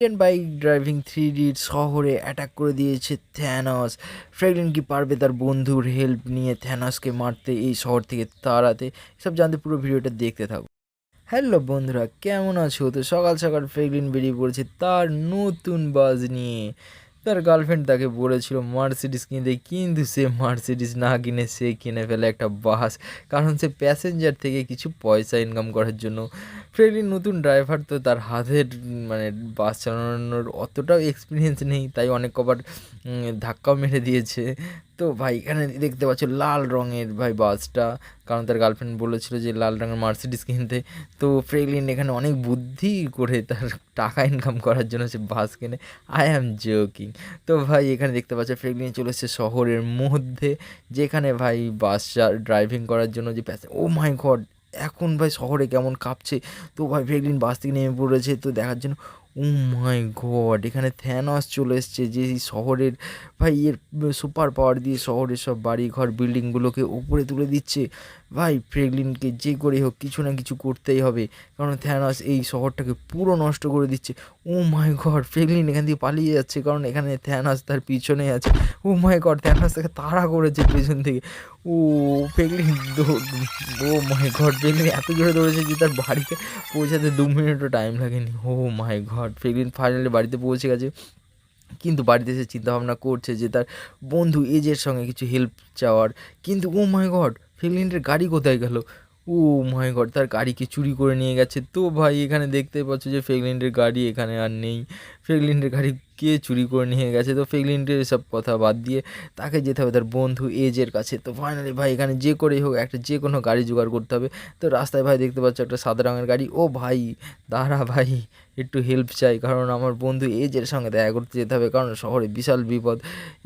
Indian bike driving three শহরে attack করে দিয়েছে থ্যানস ফ্র্যাগলিন কি পারবে তার বন্ধুর হেল্প নিয়ে থ্যানসকে মারতে এই শহর থেকে তাড়াতে? সব জানতে পুরো ভিডিওটা দেখতে থাকো হ্যালো বন্ধুরা, কেমন আছো? তো সকাল সকাল ফ্রেগলিন বেরিয়ে পড়েছে তার নতুন বাস নিয়ে। তার গার্লফ্রেন্ড তাকে বলেছিল মার্সিডিস কিনতে, কিন্তু সে মার্সিডিস না কিনে সে কিনে ফেলে একটা বাস। কারণ সে প্যাসেঞ্জার থেকে কিছু পয়সা ইনকাম করার জন্য। ফ্রেগলিন নতুন ড্রাইভার তো তার হাতের মানে বাস চালানোর অতটাও এক্সপিরিয়েন্স নেই। তাই অনেক কবার ধাক্কাও মেরে দিয়েছে। তো ভাই, এখানে দেখতে পাচ্ছ লাল রঙের ভাই বাসটা। কারণ তার গার্লফ্রেন্ড বলেছিল যে, লাল রঙের মার্সিডিস কিনতে। তো ফ্রেগলিন এখানে অনেক বুদ্ধি করে তার টাকা ইনকাম করার জন্য সে বাস কেনে। আই অ্যাম জোকিং তো ভাই, এখানে দেখতে পাচ্ছ ফ্রেগলিন চলে এসেছে শহরের মধ্যে, যেখানে ভাই বাস ড্রাইভিং করার জন্য যে প্যাসেঞ্জার ও মাই গড এখন ভাই শহরে কেমন কাঁপছে। তো ভাই ফ্রেগলিন বাস থেকে নেমে পড়েছে, তো দেখার জন্য ও মাই গড এখানে থ্যানস চলে এসছে, যে শহরের ভাই এর সুপার পাওয়ার দিয়ে শহরের সব বাড়ি ঘর বিল্ডিংগুলোকে উপরে তুলে দিচ্ছে। ভাই ফ্রেগলিনকে যে করে হোক কিছু না কিছু করতেই হবে। কারণ থ্যানস এই শহরটাকে পুরো নষ্ট করে দিচ্ছে। ও মাই গড ফ্রেগলিন এখান দিয়ে পালিয়ে যাচ্ছে। কারণ এখানে থ্যানস তার পিছনে আছে। ও মাই গড থ্যানস তাকে তাড়া করেছে পেছন থেকে। ও ফ্রেগলিন ও মাই গড ফ্রেগলিন এত জোরে দৌড়েছে যে তার বাড়িতে পৌঁছাতে দু মিনিটও টাইম লাগেনি। ও মাই গড ফ্রেগলিন ফাইনালি বাড়িতে পৌঁছে গেছে। কিন্তু বাড়িতে এসে চিন্তাভাবনা করছে যে তার বন্ধু এজের সঙ্গে কিছু হেল্প চাওয়ার। কিন্তু ও মাই গড ফ্রেগলিনের গাড়ি কোথায় গেল? ও মাই গড, তার গাড়িকে চুরি করে নিয়ে গেছে? তো ভাই, এখানে দেখতে পাচ্ছ যে ফেগলিন্ডের গাড়ি এখানে আর নেই। ফেগলিন্ডের গাড়ি কে চুরি করে নিয়ে গেছে? তো ফ্রেগলিনের সব কথা বাদ দিয়ে তাকে যেতে হবে তার বন্ধু এজের কাছে। তো ফাইনালি ভাই, এখানে যে করেই হোক, একটা যে কোনো গাড়ি জোগাড় করতে হবে। তো রাস্তায় ভাই, দেখতে পাচ্ছ একটা সাদা রঙের গাড়ি। ও ভাই, দাঁড়া ভাই, একটু হেল্প চাই। কারণ আমার বন্ধু এজের সঙ্গে দেখা করতে যেতে হবে, কারণ শহরে বিশাল বিপদ।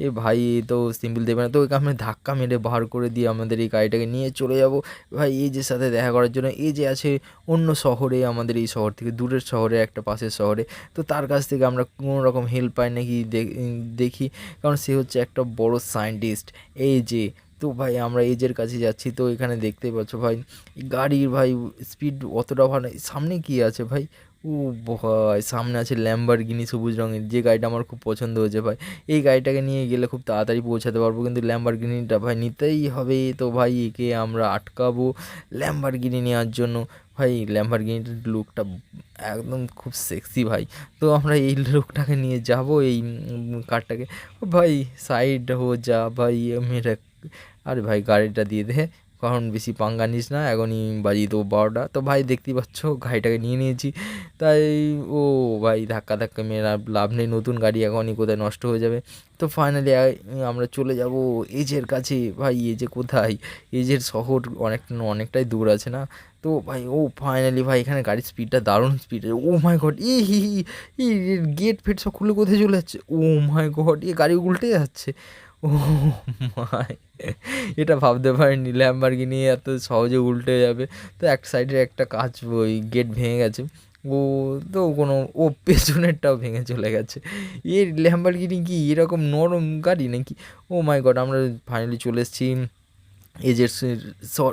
এ ভাই তো সিম্পল দেবে না। তো ওইকে আমি ধাক্কা মেরে বার করে দিয়ে আমাদের এই গাড়িটাকে নিয়ে চলে যাব। ভাই এজের সাথে দেখা করার জন্য এ যে আছে অন্য শহরে, আমাদের এই শহর থেকে, দূরের শহরে, একটা পাশের শহরে। তো তার কাছ থেকে আমরা কোনো রকম হেল্প পাই নাকি দে- দেখি। কারণ সে হচ্ছে একটা বড় সায়েন্টিস্ট এই যে, তো ভাই আমরা এজের কাছে যাচ্ছি, তো এখানে দেখতেই পাচ্ছ ভাই গাড়ির ভাই স্পিড অতটা ভালো। সামনে কি আছে ভাই? ও ভাই, সামনে আছে ল্যাম্বারগিনি সবুজ রঙের। যে গাড়িটা আমার খুব পছন্দ হয়েছে ভাই, এই গাড়িটাকে নিয়ে গেলে খুব তাড়াতাড়ি পৌঁছাতে পারব। কিন্তু ল্যাম্বারগিনিটা ভাই নিতেই হবে। তো ভাই একে আমরা আটকাবো ল্যাম্বারগিনি নেওয়ার জন্য। ভাই ল্যাম্বারগিনিটার লুকটা একদম খুব সেক্সি ভাই। তো আমরা এই লুকটাকে নিয়ে যাব, এই কারটাকে ভাই সাইড হো যা ভাই মেয়েটা আরে ভাই, গাড়িটা দিয়ে দে কারণ বেশি পাঙ্গা নিস না, এখনই বাজিয়ে দেবো বারোটা। তো ভাই দেখতেই পাচ্ছ, গাড়িটাকে নিয়ে নিয়েছি। তাই ও ভাই ধাক্কা ধাক্কা মেয়ের লাভ নেই, নতুন গাড়ি এখনই কোথায় নষ্ট হয়ে যাবে। তো ফাইনালি আমরা চলে যাব এজের কাছে। ভাই এজে কোথায়? এজের শহর অনেক, অনেকটাই দূর আছে না? তো ভাই, ও ফাইনালি ভাই, এখানে গাড়ির স্পিডটা দারুণ স্পিড ও মাই গড ই হি হি গেট ফেট সব খুলে কোথায় চলে যাচ্ছে? ও মাই গড এ গাড়ি উল্টে যাচ্ছে। ও মাই এটা ভাবতে পারিনি। ল্যাম্বারগিনি এত সহজে উল্টে যাবে। তো এক সাইডে একটা কাজ ওই গেট ভেঙে গেছে। ও, তো কোনো, ও পেছনেরটাও ভেঙে চলে গেছে। এর ল্যাম্বারগিনি কি এরকম নরম গাড়ি নাকি? ও মাই গড আমরা ফাইনালি চলে এসেছি। এজের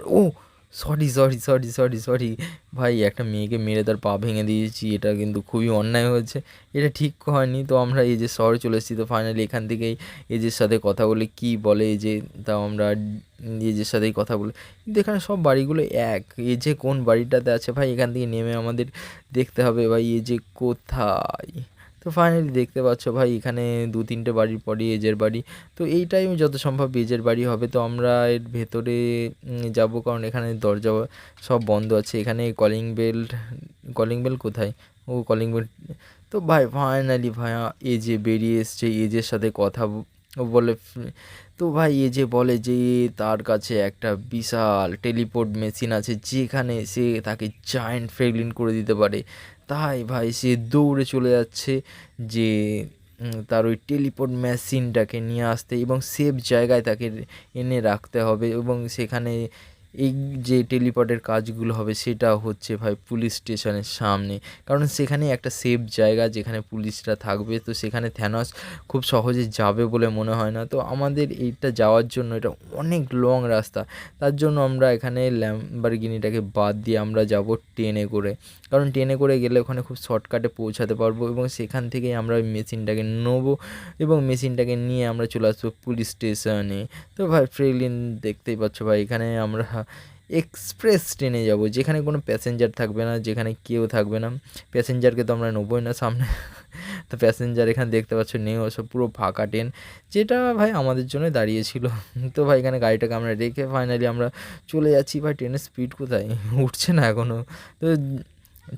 ও sorry sorry sorry sorry sorry ভাই, একটা মেয়েকে মেরে তার পা ভেঙে দিয়েছি, এটা কিন্তু খুবই অন্যায় হয়েছে। এটা ঠিক হয়নি, তো আমরা এই যে শহরে চলে এসেছি, তো ফাইনালি এখান থেকেই এজের সাথে কথা বলে কি বলে, এই যে তাও আমরা এজের সাথেই কথা বলে। কিন্তু এখানে সব বাড়িগুলো এক। এ যে কোন বাড়িটাতে আছে, ভাই, এখান থেকে নেমে আমাদের দেখতে হবে, ভাই এ যে কোথায়? তো ফাইনালি দেখতে পাচ্ছ ভাই, এখানে দু তিনটে বাড়ির পরই এজের বাড়ি। তো এই টাইমে যত সম্ভব এজের বাড়ি হবে, তো আমরা এর ভেতরে যাব কারণ এখানে দরজা সব বন্ধ আছে। এখানে কলিং বেল কলিং বেল কোথায়? ও কলিং বেল তো ভাই ফাইনালি ভাইয়া এ যে বেরিয়ে এসছে, এজের সাথে কথা বলে, তো ভাই এ যে বলে যে তার কাছে একটা বিশাল টেলিপোর্ট মেশিন আছে, যেখানে সে তাকে জায়েন্ট ফ্রেগলিন করে দিতে পারে। তাই ভাই সে দৌড়ে চলে যাচ্ছে যে তার ওই টেলিপোর্ট মেশিনটাকে নিয়ে আসতে এবং সেফ জায়গায় তাকে এনে রাখতে হবে এবং সেখানে এই যে টেলিপটের কাজগুলো হবে সেটা হচ্ছে ভাই পুলিশ স্টেশনের সামনে। কারণ সেখানে একটা সেফ জায়গা যেখানে পুলিশরা থাকবে, তো সেখানে থ্যানস খুব সহজে যাবে বলে মনে হয় না। তো আমাদের এইটা যাওয়ার জন্য এটা অনেক লং রাস্তা। তার জন্য আমরা এখানে ল্যাম্বারগিনিটাকে বাদ দিয়ে আমরা যাব ট্রেনে করে। কারণ ট্রেনে করে গেলে ওখানে খুব শর্টকাটে পৌঁছাতে পারব এবং সেখান থেকেই আমরা ওই মেশিনটাকে নেব এবং মেশিনটাকে নিয়ে আমরা চলে আসব পুলিশ স্টেশনে। তো ভাই ফ্রেলিন দেখতেই পাচ্ছ ভাই, এখানে আমরা এক্সপ্রেস ট্রেনে যাব। যেখানে কোনো প্যাসেঞ্জার থাকবে না, যেখানে কেউ থাকবে না। প্যাসেঞ্জারকে তো আমরা নেবোই না সামনে। তো প্যাসেঞ্জার এখানে দেখতে পাচ্ছ, নেই সব পুরো ফাঁকা ট্রেন যেটা ভাই আমাদের জন্য দাঁড়িয়েছিল। তো ভাই এখানে গাড়িটাকে আমরা রেখে ফাইনালি আমরা চলে যাচ্ছি। ভাই ট্রেনের স্পিড কোথায়? উঠছে না এখনও তো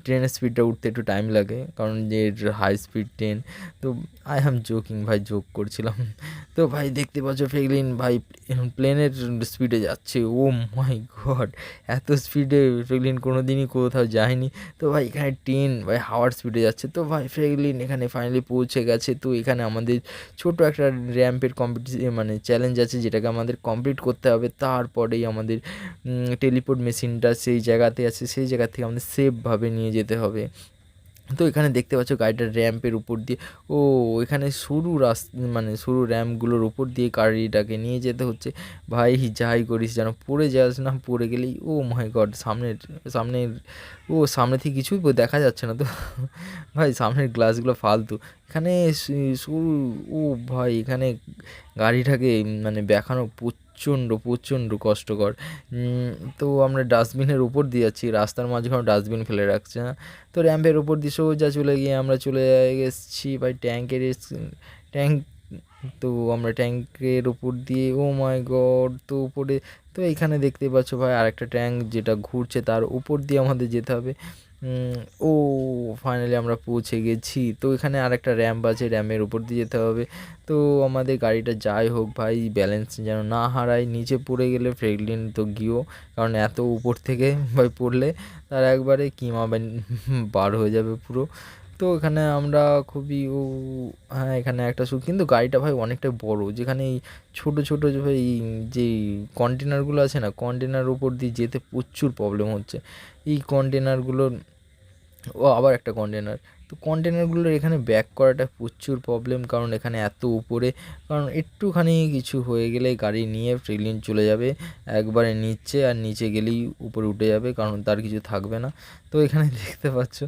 ট্রেনের স্পিডটা উঠতে একটু টাইম লাগে। কারণ যে হাই স্পিড ট্রেন তো আই অ্যাম জোকিং ভাই জোক করছিলাম। তো ভাই দেখতে পাচ্ছ ফেগলিন, ভাই প্লেনের স্পিডে যাচ্ছে। ও মাই গড এত স্পিডে ফেগলিন কোনো দিনই কোথাও যায়নি। তো ভাই এখানে ট্রেন ভাই হাওয়ার স্পিডে যাচ্ছে। তো ভাই ফেগলিন এখানে ফাইনালি পৌঁছে গেছে। তো এখানে আমাদের ছোট একটা র্যাম্পের কম্পিটিশন মানে চ্যালেঞ্জ আছে, যেটাকে আমাদের কমপ্লিট করতে হবে। তারপরেই আমাদের টেলিপোর্ট মেশিনটা সেই জায়গাতে আছে। সেই জায়গা থেকে আমাদের সেফভাবে নিয়ে যেতে হবে। তো এখানে দেখতে পাচ্ছ গাড়িটা র্যাম্পের উপর দিয়ে। ও, এখানে সরু রাস মানে সরু র্যাম্পগুলোর উপর দিয়ে গাড়িটাকে নিয়ে যেতে হচ্ছে। ভাই, যাই করিস, যেন পড়ে যাস না, পড়ে গেলেই, ও মাই গড সামনের সামনের, ও সামনে থেকে কিছুই দেখা যাচ্ছে না তো। ভাই, সামনের গ্লাসগুলো ফালতু। এখানে সরু, ও ভাই, এখানে গাড়িটাকে মানে দেখানো প্রচণ্ড প্রচণ্ড কষ্টকর। তো আমরা ডাস্টবিনের উপর দিয়ে যাচ্ছি, রাস্তার মাঝখানে ডাস্টবিন ফেলে রাখছে না তো র্যাম্পের উপর দিয়ে সোজা চলে গিয়ে আমরা চলে এসেছি ভাই ট্যাঙ্কের ট্যাঙ্ক, তো আমরা ট্যাঙ্কের উপর দিয়ে, ও মাই গড, তো উপরে, তো এখানে দেখতে পাচ্ছ ভাই আরেকটা ট্যাঙ্ক যেটা ঘুরছে, তার উপর দিয়ে আমাদের যেতে হবে। ও ফাইনালি আমরা পৌঁছে গেছি। তো এখানে আরেকটা র্যাম্প আছে র্যাম্পের উপর দিয়ে যেতে হবে। তো আমাদের গাড়িটা যাই হোক ভাই ব্যালেন্স যেন না হারায়, নিচে পড়ে গেলে ফ্রেগলিন তো গিয়েও, কারণ এত উপর থেকে ভাই পড়লে তার একবারে কিমা বার হয়ে যাবে পুরো। তো এখানে আমরা খুবই, ও হ্যাঁ এখানে একটা সুখ। কিন্তু গাড়িটা ভাই অনেকটা বড়, যেখানে এই ছোটো ছোটো যে ভাই, যে কন্টেনারগুলো আছে না কন্টেনার উপর দিয়ে যেতে প্রচুর প্রবলেম হচ্ছে। এই কন্টেনারগুলোর ও আবার একটা কন্টেনার তো কন্টেনারগুলোর এখানে ব্যাক করাটা প্রচুর প্রবলেম কারণ এখানে এত উপরে, কারণ একটুখানি কিছু হয়ে গেলে গাড়ি নিয়ে ট্রেলিন চলে যাবে, একবারে নিচে আর নিচে গেলেই উপরে উঠে যাবে, কারণ তার কিছু থাকবে না। তো এখানে দেখতে পাচ্ছ,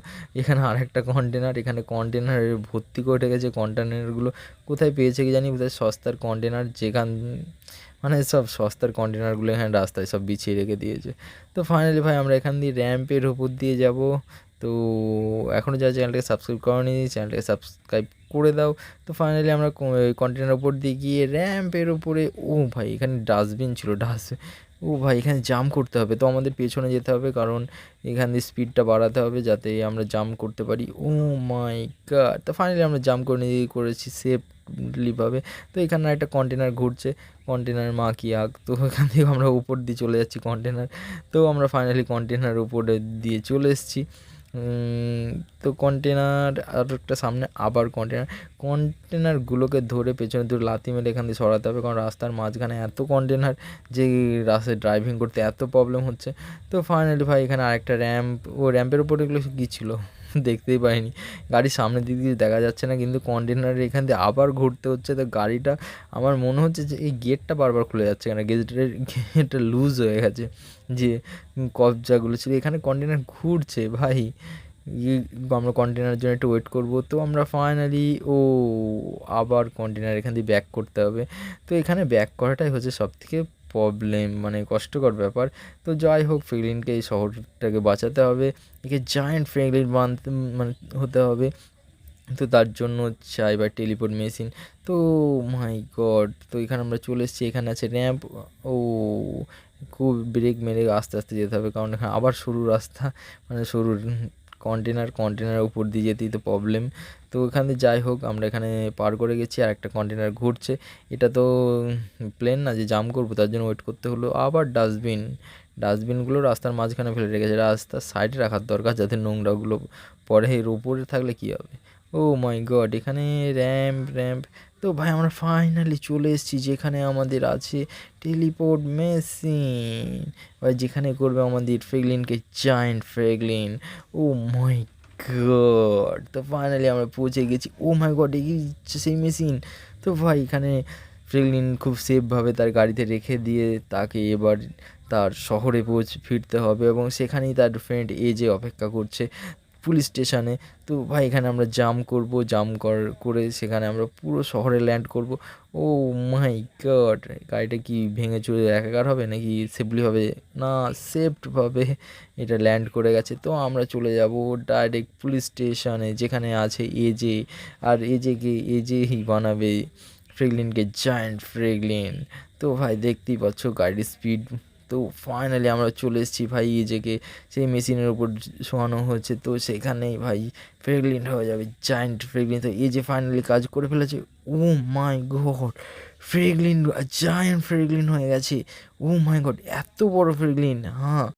এখানে আরেকটা কন্টেনার এখানে কন্টেনারের ভর্তি করে গেছে কন্টেনারগুলো কোথায় পেয়েছে কি জানি বোধহয় সস্তার কন্টেনার যেখান মানে সব সস্তার কন্টেনারগুলো এখানে রাস্তায় সব বিছিয়ে রেখে দিয়েছে। তো ফাইনালি ভাই, আমরা এখান দিয়ে র্যাম্পের উপর দিয়ে যাব। তো এখনও যারা চ্যানেলটাকে সাবস্ক্রাইব করনি, চ্যানেলটাকে সাবস্ক্রাইব করে দাও। তো ফাইনালি আমরা কন্টেনার উপর দিয়ে গিয়ে র্যাম্পের উপরে, ও ভাই, এখানে ডাস্টবিন ছিল ডাস্টবিন ও ভাই, এখানে জাম করতে হবে। তো আমাদের পেছনে যেতে হবে, কারণ এখান দিয়ে স্পিডটা বাড়াতে হবে যাতে আমরা জাম করতে পারি। ও মাই গাড তো ফাইনালি আমরা জাম করে নিয়ে করেছি সেফলিভাবে তো এখানে একটা কন্টেনার ঘুরছে কন্টেনার মা কি আগ? তো এখান থেকে আমরা উপর দিয়ে চলে যাচ্ছি কন্টেনার তো আমরা ফাইনালি কন্টেনার উপরে দিয়ে চলে এসেছি। তো কন্টেনার আর একটা সামনে আবার কন্টেনার কন্টেনারগুলোকে ধরে পেছনে ধরে লাথি মেরে এখান দিয়ে সরাতে হবে, কারণ রাস্তার মাঝখানে এত কন্টেনার যে রাস্তায় ড্রাইভিং করতে এত প্রবলেম হচ্ছে। তো ফাইনালি ভাই এখানে আরেকটা র্যাম্প ও র্যাম্পের উপরে এগুলো কী ছিল? দেখতেই পাইনি। গাড়ির সামনের দিক দিয়ে দেখা যাচ্ছে না, কিন্তু কন্টেনার এখান দিয়ে আবার ঘুরতে হচ্ছে। তো গাড়িটা, আমার মনে হচ্ছে যে এই গেটটা বারবার খুলে যাচ্ছে কেন? গেটের গেটটা লুজ হয়ে গেছে যে কবজাগুলো ছিল। এখানে কন্টেনার ঘুরছে ভাই। আমরা কন্টেনারের জন্য একটু ওয়েট করব। তো আমরা ফাইনালি ও, আবার কন্টেনার এখান দিয়ে ব্যাক করতে হবে। তো এখানে ব্যাক করাটাই হচ্ছে সব থেকে প্রবলেম মানে কষ্টকর ব্যাপার। তো যাই হোক ফ্রেগলিনকে এই শহরটাকে বাঁচাতে হবে। একে জায়েন্ট ফ্রেগলিন বানতে মানে হতে হবে। তো তার জন্য চাই বা টেলিপোর্ট মেশিন তো মাই গড তো এখানে আমরা চলে এসেছি। এখানে আছে র্যাম্প ও, খুব ব্রেক মেরে আস্তে আস্তে যেতে হবে। কারণ এখানে আবার সরু রাস্তা। মানে সরু কন্টেনার কন্টেনারের উপর দিয়ে যেতেই তো প্রবলেম তো এখানে যাই হোক, আমরা এখানে পার করে গেছি, আর একটা কন্টেনার ঘুরছে। এটা তো প্লেন না যে জাম করব, তার জন্য ওয়েট করতে হলো। আবার ডাস্টবিন ডাস্টবিনগুলো রাস্তার মাঝখানে ফেলে রেখেছে। রাস্তার সাইডে রাখার দরকার, যাতে নোংরাগুলো পরে এর উপরে থাকলে কী হবে? ও মাই গড এখানে র্যাম্প র্যাম্প তো ভাই, আমরা ফাইনালি চলে এসেছি, যেখানে আমাদের আছে টেলিপোর্ট মেশিন ভাই, যেখানে করবে আমাদের ফ্রেগলিনকে জায়েন্ট ফ্রেগলিন। ও মাই গড তো ফাইনালি আমরা পৌঁছে গেছি। ও মাই গড এই সেই মেশিন তো ভাই এখানে ফ্রেগলিন খুব সেফভাবে তার গাড়িতে রেখে দিয়ে তাকে এবার তার শহরে পৌঁছ, ফিরতে হবে এবং সেখানেই তার ফ্রেন্ড এজে অপেক্ষা করছে। পুলিশ স্টেশনে। তো ভাই, এখানে আমরা জাম করব জাম কর, করে সেখানে আমরা পুরো শহরে ল্যান্ড করব। ও মাই গড গাড়িটা কি ভেঙে চুরে একাকার হবে নাকি সেফলি হবে? না সেফটভাবে এটা ল্যান্ড করে গেছে। তো আমরা চলে যাব ডাইরেক্ট পুলিশ স্টেশনে, যেখানে আছে এজে আর এজেকে এজেই বানাবে ফ্রেগলিনকে জায়েন্ট ফ্রেগলিন। তো ভাই, দেখতেই পাচ্ছ গাড়ির স্পিড তো ফাইনালি আমরা চলে এসেছি ভাই ইজেকে সেই মেশিনের উপর শোয়ানো হচ্ছে। তো সেখানেই ভাই ফ্রেগলিন হয়ে যাবে জায়েন্ট ফ্রেগলিন তো এই যে ফাইনালি কাজ করে ফেলেছে ও মাই গড ফ্রেগলিন জায়েন্ট ফ্রেগলিন হয়ে গেছে। ও মাই গড এত বড় ফ্রেগলিন হ্যাঁ।